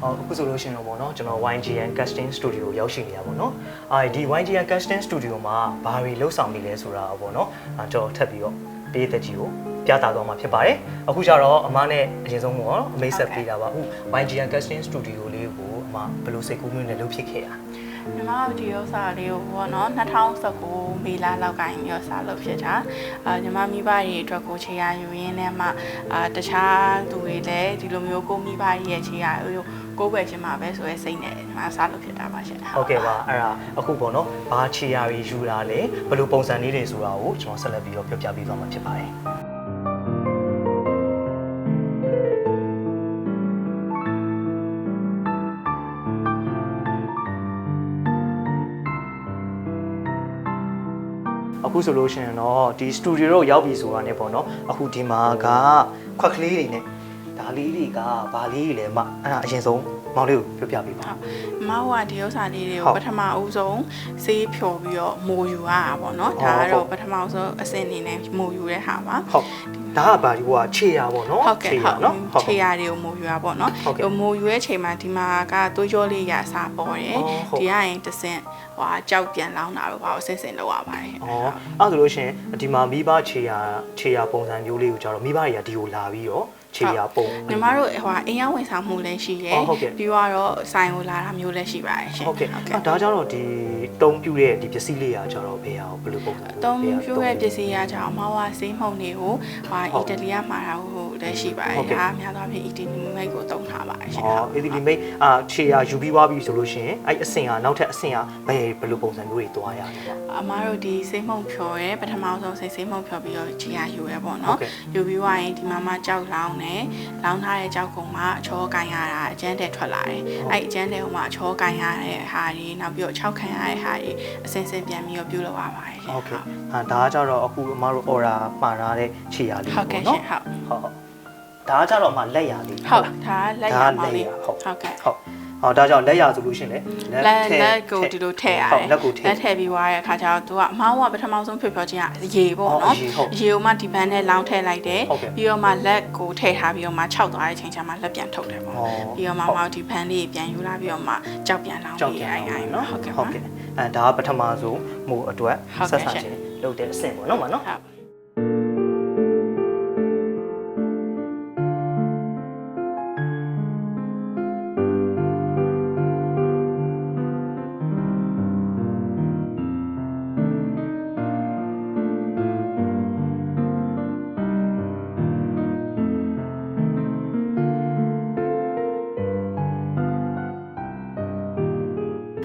ဟုတ်အခုဆိုလို့ရှိရင်တော့ဗောနော်ကျွန်တော် YGN Casting Studio ရောက်ရှိနေရပါဗောနော်အာဒီ YGN Casting Studio မှာဘာတွေလှုပ်ဆောင်နေလဲဆိုတာဗောနော်အာကျွန်တော်ထပ်ပြီးတော့ပေးသက်ကြီးကိုပြသသွားမှာဖြစ်ပါတယ်အခုကျတော့အမနဲ့အရင်ဆုံးဗောနော်အမိတ်ဆက်ပေးတာပါအခု YGN Casting Studio လေးကိုအမဘယ်လိုစိတ်ကူးမျိုးနဲ့လုပ်ဖြစ်ခဲ့တာညီမတို့ဒီဥစ္စာလေးကိုပေါ့နော်2019မေလလောက်ကင်မျိုးစာလုပ်ဖြစ်တာအာညီမမိဘတွေအတွက်ကိုခြေရယူရင်းနဲ့မှအာတခြားသူတွေလည်းဒီလိုမျိုးကိုမိဘတွေရဲ့ခြေရယူ ကိုယ်ပဲရှင်မှာပဲဆိုရဲစိတ်နဲ့ညီမစာလုပ်ဖြစ်တာပါရှင်ဟုတ်ကဲ့ပါအဲ့ဒါအခုဗောနော်ဘာချီယာရီယူတာလဲဘယ်လိုပုံစံလေးတွေဆိုတာကိုကျွန်တော်ဆက်လက်ပြီးတော့ပြောပြပေးသွားမှာဖြစ်ပါတယ်အခုဆိုလို့ရှိရင်တော့ဒီစတူဒီယိုတော့ရောက်ပြီဆိုတာ ਨੇ ပေါ့နော်အခုဒီမှာကခွက်ကလေးတွေနဲ့ ဒါလေးတွေကဘာလေးတွေလဲမအဲ့ဒါအရင်ဆုံးမောင်လေးကိုပြောပြပေးပါဟုတ်မမကဒီဥစ္စာလေးတွေဟုကိုတ်ပထမအဦးဆုံးဆေးဖြော်ပြီးတော့မိုးယူရတာပေါ့နော်ဟုတ်ဒါဟုတ်ကတော့ပထမအဆုံးအစင်းအနေနဲ့မိုးယူတဲ့ဟာပါဟုတ်ဒါကဘာဒီဟိုကခြေရပေါ့နော်ဟုတ်ကဲ့ခြေရဟုတ်နော်ဟုတ်ခြေရတွေကိုမိုးယူရပေါ့နော်ဟုတ်ကဲ့ဟိုမိုးယူရဲ့ချိန်မှာဒီမှာကသွေးကြောလေးရအစားပေါ်တယ်အော်ဟုတ်ဒီကရင်တစ်ဆင့်ဟိုဟာကြောက်ပြန်လောင်းတာတော့ဘာလို့ဆင်ဆင်လောက်ရပါတယ်อ๋อအဲ့ဒါဆိုလို့ရှိရင်ဒီမှာမိဘခြေရခြေရပုံစံမျိုးလေးကိုကြတော့မိဘတွေကဒီကိုလာပြီးတော့ ခြေရပုံညီမတို့ဟိုဟာအင်ရောက်ဝင်ဆောင်မှုလည်းရှိရယ်အော်ဟုတ်ကဲ့ပြီးတော့ဆိုင်ကိုလာတာမျိုးလည်းရှိပါတယ်ရှင်ဟုတ်ကဲ့အဲ့ဒါကြတော့ဒီတုံးပြတဲ့ဒီပစ္စည်းလေးကကြတော့ဘယ်ဟာကိုဘယ်လိုပုံစံတုံးဖြူရဲ့ပစ္စည်းရကြအောင်မဝဆေးမှုန်တွေကိုဟိုဟုအီတ်တလီကမှာတာဟိုလည်းရှိပါတဟုတ်ယ်ကဲ့ဒါအများသောအားဖြင့်အီတလီမိတ်ကိုတုံးထားပါတယ်ရှင်อ๋อအေဒီလီမိတ်အာခြေရယူပြီးသွားပြီဆိုလို့ရှိရင်အဲ့အဆင့်ကနောက်ထပ်အဆင့်ကဘယ်ဘယ်လိုပုံစံမျိုးတွေတွားရလဲပေါ့အမားတို့ဒီစိတ်မှုန်ဖြော်ရဲပထမဆုံးစိတ်စိတ်မှုန်ဖြော်ပြီးတော့ခြေရယူရဲပေါ့ဟုတ်နော်ကဲ့ယူပြီးွားရင်ဒီမှာမှကြောက်လောင်းတယ်လောင်းထားတဲ့ကြောက်ကုံမှာအချောကင်ရတာအကျန်းတဲထွက်လာတယ်အဲ့အကျန်းတဲဟိုမှာအချောကင်ရတဲ့ဟာတွေနောက်ပြီးတော့၆ခံရတဲ့ဟာတွေအစင်စင်ပြန်ပြီးတော့ပြုလုပ်ရပါတယ်ဟုတ်ကဲ့ဟာဒါကကြတော့အခုအမတို့ order ပါထားတဲ့ခြေရာလေးပေါ့နော်ဟုတ်ကဲ့ရှင်ဟုတ်ဟုတ်ဒါကကြတော့အမလက်ရာလေးဟုတ်ဒါကလက်ရာပါလေးဟုတ်ဟုတ်ကဲ့ဟုတ် ဟောဒါကြောင့်လက်ရဆိုလို့ရှိရင်လေလက်ထည့်လက်ကိုဒီလိုထည့်ရတယ်ဟုတ်လက်ကိုထည့်လက်ထည့်ပြီးွားရတဲ့အခါကျတော့သူကအမောင်းကပထမဆုံးဖြော်ဖြော်ခြင်းကရေပေါ့ဟုတ်နော်ရေဟုတ်ရေကိုမှဒီဘန်နဲ့လောင်းထည့်လိုက်တယ်ဟုတ်ကဲ့ပြီးတော့မှလက်ကိုထည့်ထားပြီးတော့မှခြောက်သွားတဲ့ချိန်ကျမှလက်ပြန်ထုတ်တယ်ပေါ့ဟောပြီးတော့မှမောင်ဒီဘန်လေးပြန်ယူလာပြီးတော့မှကြောက်ပြန်လောင်းကြောက်ပြီးကြရိုင်းရိုင်းနော်နော်ဟုတ်ကဲ့ဟုတ်ကဲ့အဲဒါကပထမဆုံးမို့အတွက်ဟုတ်ဆက်ကဲ့ဆံရှင်ခြင်းလုပ်တဲ့အဆင့်ပေါ့နော်မနော်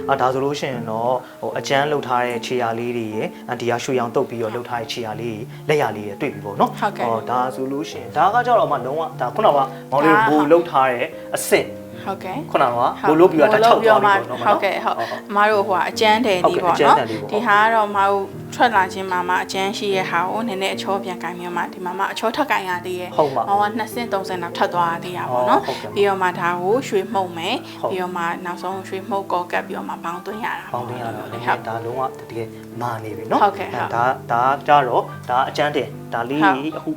အာဒါဆိုလို့ရှိရင်တော့ဟိုအကျန်းလှုပ်ထားတဲ့ခြေရာလေးတွေရယ်အဒီကရွှေရောင်တုပ်ပြီးတော့လှုပ်ထားတဲ့ခြေရာလေးတွေလက်ရာလေးတွေတွေ့ပြီပေါ့နော်ဟုတ်ကဲ့ ဟောဒါဆိုလို့ရှိရင်ဒါကကြတော့မှလုံးဝဒါခုနကမောင်လေးဒါဘူလှုပ်ထားတဲ့အဆင့် ဟုတ်ကဲ့ခုနကဘိုးလို့ပြီးတော့တစ်ချက်တော့ပြီးတော့ဟုတ်ကဲ့ဟုတ်အမတို့ဟိုကအကျန်းတယ်ဒီပေါ့နော်ဒီဟာကတော့အမတို့ထွက်လာခြင်းမှာမှအကျန်းရှိရဲ့ဟာကိုနည်းနည်းအချောပြန်ကင်ပြီးမှဒီမှာမှအချောထက်ကင်ရသေးရဲ့ဟောက20 30လောက်ထပ်သွားသေးရပါတော့ပြီးတော့မှဒါကိုရွှေမှုတ်မယ်ပြီးတော့မှနောက်ဆုံးရွှေမှုတ်ကောကပ်ပြီးတော့မှပေါင်းသွင်းရတာပေါင်းသွင်းရတာဟုတ်ဒါလုံးဝတကယ်မာနေပြီနော်ဟုတ်ကဲ့ဒါဒါကြတော့ဒါအကျန်းတယ်ဒါလေးအခု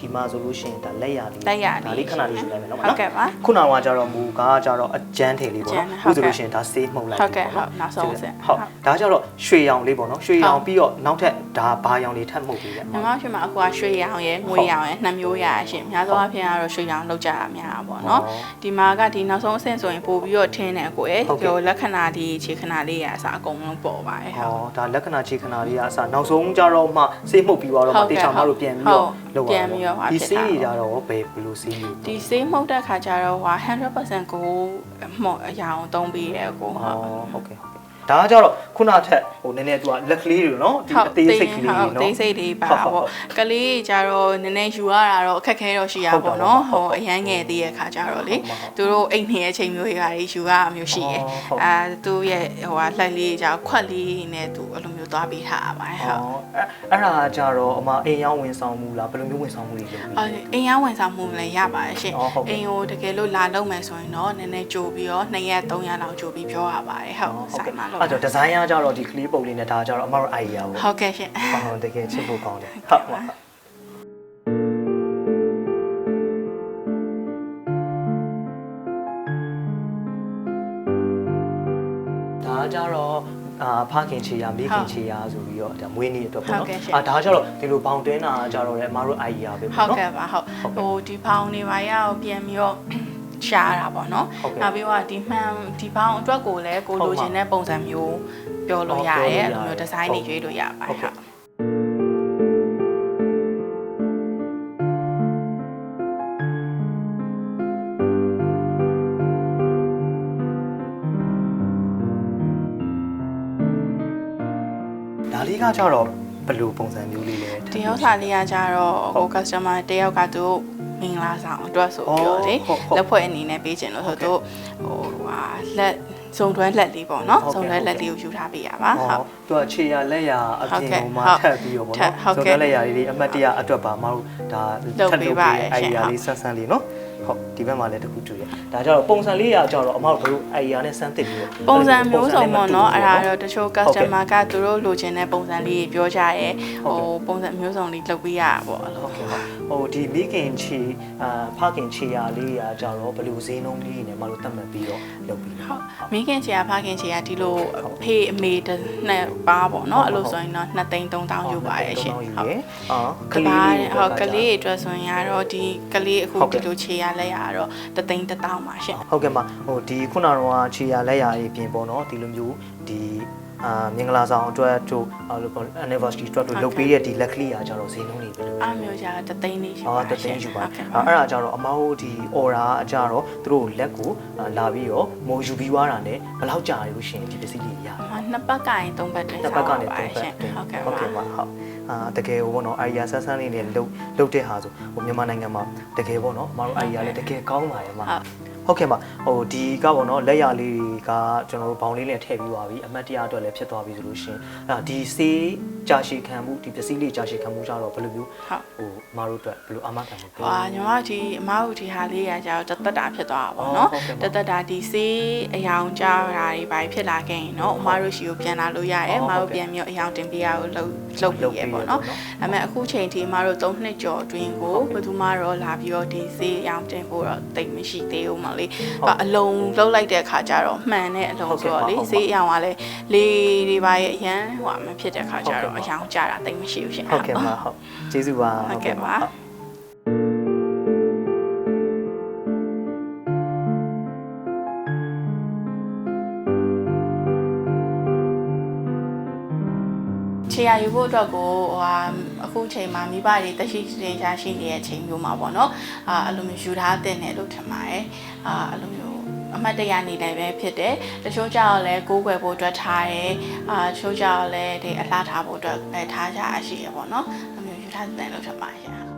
ဒီမှာဆိုလို့ရှိရင်ဒါလက်ရလေးလက်ရလေးဒါလေးခဏလေးယူလိုက်မယ်နော်ဟုတ်ကဲ့ပါခုနကကြတော့မူကကြတော့အကျန်းထည်လေးပေါ့နော်အခုဆိုလို့ရှိရင်ဒါဆေးမှုန်လိုက်ဟုတ်ကဲ့ဟုတ်နောက်ဆုံးဆက်ဟုတ်ဒါကြတော့ရွှေရောင်လေးပေါ့နော်ရွှေရောင်ပြီးတော့နောက်ထပ်ဒါဘာရောင်လေးထပ်မှုတ်ပြီးတယ်ညီမရှင်မအကွာရွှေရောင်ရယ်ငွေရောင်ရယ်နှစ်မျိုးရအရှင်အများဆုံးအဖြစ်ကတော့ရွှေရောင်လောက်ကြတာများပါပေါ့နော်ဒီမှာကဒီနောက်ဆုံးအဆင့်ဆိုရင်ပို့ပြီးတော့ထင်းတယ်ကိုယ်ရယ်ဒီလက္ခဏာဒီခြေခဏလေးရအစအကုန်လုံးပေါ်ပါတယ်ဟုတ်ဟောဒါလက္ခဏာခြေခဏလေးရအစနောက်ဆုံးကြတော့မှဆေးမှုတ်ပြီးတော့မှတေချာမလို့ပြန်ပြီးတော့လောက်ပါပြန်ပြီးတော့ဟာဒီဖြစ်ဆေးတာတွေကြတော့ဘယ်ဘယ်လိုဆေးမျိုးဒီဆေးမှုတ်တဲ့ခါကျတော့ဟာ100%ကိုမှော်အရာအောင်သုံးပေးတယ်ကိုဟုဟုတ်တ်ဟုတ်ကဲ့ဟုတ်ကဲ့ဒါကကြတော့ခုနထက်ဟိုနည်းနည်းသူကလက်ကလေးတွေနော်ဒီအသေးစိတ်ကလေးတွေနော် သေးစိတ်လေးပါဟုတ်ဟုတ်ပေါ့ကလေးကြတော့နည်းနည်းယူရတာတော့အခက်ခဲတော့ရှိရပါတော့နော်ဟိုတ်အရန်ငယ်သေးရဲ့ခါကြတော့လေဟုတ်ပါသူတို့အိမ်နေတဲ့အချိန်မျိုးတွေကြီးယူရတာမျိုးရှိရယ်ဟုတ် အာသူ့ရဲ့ဟိုဟာလှိုက်လေးကြတော့ခွက်လေးနဲ့သူအဲ့လိုမျိုး သွားပေးထားတာပါဟုတ်อ๋อအဲ့အဲ့ဒါကြတော့အမအိမ်ရောင်းဝန်ဆောင်မှုလားဘယ်လိုမျိုးဝန်ဆောင်မှုတွေလုပ်ပြီးအော်အိမ်ရဝန်ဆောင်မှုလည်းရပါတယ်ရှင်အော်ဟုတ်ကဲ့အိမ်ကိုတကယ်လို့လာလုပ်မယ်ဆိုရင်တော့နည်းနည်းကြိုပြီးတော့2ရက်3ရက်လောက်ကြိုပြီးပြောရပါတယ်ဟုတ်ဆိုင်မှာလို့အဲ့တော့ဒီဇိုင်းကကြတော့ဒီကလေးပုံလေးနဲ့ဒါကြတော့အမတို့ idea ပေါ့ဟုတ်ကဲ့ရှင်ဟုတ်တကယ်ချစ်ဖို့ကောင်းတယ်ဟုတ်ပါ ဖခင်ချေရမိခင်ချေရဆိုပြီးတော့ဒါမွေးနေ့အတွက်ပေါ့ဟုတ်နော်ကဲ့ရှင်အာဒါကကြတော့ဒီလိုဘောင်တွင်းတာကကြတော့လေအမတို့ idea ပဲဟုပေါ့တ်နော်ကဲ့ပါဟုတ်ဟုတ်ကဲ့ဟိုဒီဖောင်နေပါရအောင်ပြန်ပြီးတော့ရှားတာပေါ့နော်ဟုတ်ကဲ့နောက်ပြီးတော့ဒီမှန်ဒီဖောင်အတွက်ကိုလည်းကိုဟုတ်လိုပါချင်တဲ့ပုံစံမျိုးပြောလို့ရဟုတ်ရဲပြောအဲ့လို့ရတယ်လိုမျိုးဒီဇိုင်းတွေရွေးလို့ရပါဟုတ်ဟုတ် ကဲ့ဒါလေးကကြတော့ဘယ်လိုပုံစံမျိုးလေးလဲဒီဥစ္စာလေးကကြတော့ဟို customer တယောက်ကသူမင်္ဂလာဆောင်အတွက်ဆိုပြီးတော့လေဟုတ်ဟုတ်လက်ဖွဲ့အနေနဲ့ပေးခြင်းလို့ဆိုတော့ဟိုဟာလက်စုံတွဲလက်လေးပေါ့နော်ဟုတ်ကဲ့စုံတွဲလက်လေးကိုယူထားပေးရပါဟုတ်ဟောသူကခြေရလက်ရအပြင်ကိုမှဟုတ်ထပ်ပြီးတော့ဗောထပ်နော်ဟုတ်ကဲ့ဆိုတော့လက်ရလေးတွေအမှတ်တရအတွက်ပါမတို့ဒါလုပ်ပေးပါရဲ့ရှင်အိုင်ယာလေးဆန်းဆန်းလေးနော် ဟုတ်ဒီဘက်မှာလည်းတစ်ခုတွေ့ရဒါကြတော့ပုံစံလေးရကြတော့အမတို့ဘလို့အိုင်ယာနဲ့ဆန်းတစ်ပြီးတော့ပုံစံမျိုးစုံပေါ့နော်အဲ့ဒါတော့တော့တချို့ customer ကသူတို့လိုချင်တဲ့ပုံစံလေးပြောကြရဲဟုတ်ဟိုကဲ့ပုံစံမျိုးစုံလေးလုပ်ပေးရတာပေါ့အဲ့လိုဟုတ်ကဲ့ပါ ဟိုဒီမိခင်ချီအာဖခင်ချီရလေးရကြတော့ဘယ်လိုဈေးနှုန်းလေးနဲ့မတို့တတ်မှတ်ပြီးတော့လုပ်ပြီးဟုတ်မိခင်ချေရဖခင်ချေရဒီလိုအဖေအမေတစ်နှစ်ပါပေါ့နော်အဲ့လိုဆိုရင်တော့2သိန်း3000ယူပါရဲ့ရှင်ဟုတ်ဟုတ်ရဲ့အာကကလေးလေးလေးဟုတ်ကလေးတွေအတွက်ဆိုရင်ကတော့ဒီကလေးအခုဟုတ်ကဲ့ဒီလိုခြေရလက်ရတော့တသိန်းတစ်တောင်းပါရှင်ဟုတ်ကဲ့ပါဟိုဒီခုနကတော့ခြေရလက်ရရေးပြင်ပေါ့နော်ဒီလိုမျိုးဒီ အာမင်္ဂလာဆောင်အတွက်တို့အဲ့လိုပေါ့ anniversary အတွက်တို့လုပ်ပေးတဲ့ဒီလက်ကလေးအားကြတော့ဈေးနှုန်းတွေဘယ်လိုလဲအားမျိုးကြတသိန်းလေးရှိပါအော်တသိန်းယူပါအဲ့ဒါကြတော့အမဟုတ်ဒီ order အကြတော့သူတို့လက်ကိုလာပြီးတော့မိုးယူပြီးွားတာ ਨੇ ဘယ်လောက်ကြာလို့ရှိရင်ဒီပစ္စည်းလေးရနှစ်ပတ်ကရင်သုံးပတ်တွင်နှစ်ပတ်ကနေပါသုံးပတ်ရှင်ဟုတ်ကဲ့ဟုတ်ကဲ့ပါပါဟုတ်အာတကယ်ဟိုပေါ့နော်အာရီယာဆန်းဆန်းလေးနဲ့လှုပ်လှုပ်တဲ့ဟာဆိုဟိုမြန်မာနိုင်ငံမှာတကယ်ပေါ့နော်အမတို့အာရီယာလည်းတကယ်ကောင်းပါရဲ့မှာ ဟုတ်ဟုတ်ကဲ့ပါဟိုဒီကပေါ့နော်လက်ရလေးတွေကကျွန်တော်တို့ဘောင်လေးနဲ့ထည့်ပြီးသွားပြီအမှတ်တရအတွက်လည်းဖြစ်သွားပြီဆိုလို့ရှရင်အဲ့ဒါဒီစေးကြာရှည်ခံမှုဒီပစ္စည်းလေးကြာရှည်ခံမှုကြတော့ဘယ်လိုမျိုးဟုတ်ဟိုအမတို့အတွက်ဘယ်လိုအမခံမှုဟွာညီမတို့ဒီအမတို့ဒီဟာလေးရကြတော့တသက်တာဖြစ်သွားတာပေါ့နော်ဟုတ်ကဲ့ပါတသက်တာဒီစေးအယောင်ကြောက်တာတွေဘာဖြစ်လာခဲ့ရင်တော့အမတို့ရှိကိုပြန်လာလို့ရတယ်အမတို့ပြန်ပြီးတော့အယောင်တင်ပြရကိုလှုပ်လှုပ်ပြီးရပေါ့နော်ဒါပေမဲ့အခုချိန်ထိအမတို့3နှစ်ကျော်အတွင်းကိုဘယ်သူမှတော့လာပြီးတော့ဒီဈေးရောင်းတင်ဖို့တော့တိတ်မရှိသေးဘူးမလေး။အလုံးလှုပ်လိုက်တဲ့အခါကျတော့မှန်တဲ့အလုံးဆိုတော့လေဈေးရောင်းကလည်းလေတွေပါရဲ့အရန်ဟိုမဖြစ်တဲ့အခါကျတော့အယောင်ကြတာတိတ်မရှိဘူးရှင်။ဟုတ်ကဲ့ပါဟုတ်ကျေးဇူးပါဟုတ်ကဲ့ပါခြေရယူဖို့အတွက်ကိုဟိုဟာ အခုချိန်မှာမိဘတွေတရှိတင်ရှားရှိနေတဲ့အချိန်မျိုးမှာပေါ့နော်အာအဲ့လိုမျိုးယူထားတဲ့နဲ့လို့ထင်ပါတယ်အာအဲ့လိုမျိုးအမှတ်တရနေလည်းပဲဖြစ်တယ်တချို့ကြောက်လည်းကိုးကွယ်ဖို့အတွက်ထားတယ်အာတချို့ကြောက်လည်းဒီအလှထားဖို့အတွက်ပဲထားကြအရှိရပေါ့နော်အဲ့လိုမျိုးယူထားတဲ့နဲ့လို့ထင်ပါတယ်ရှင်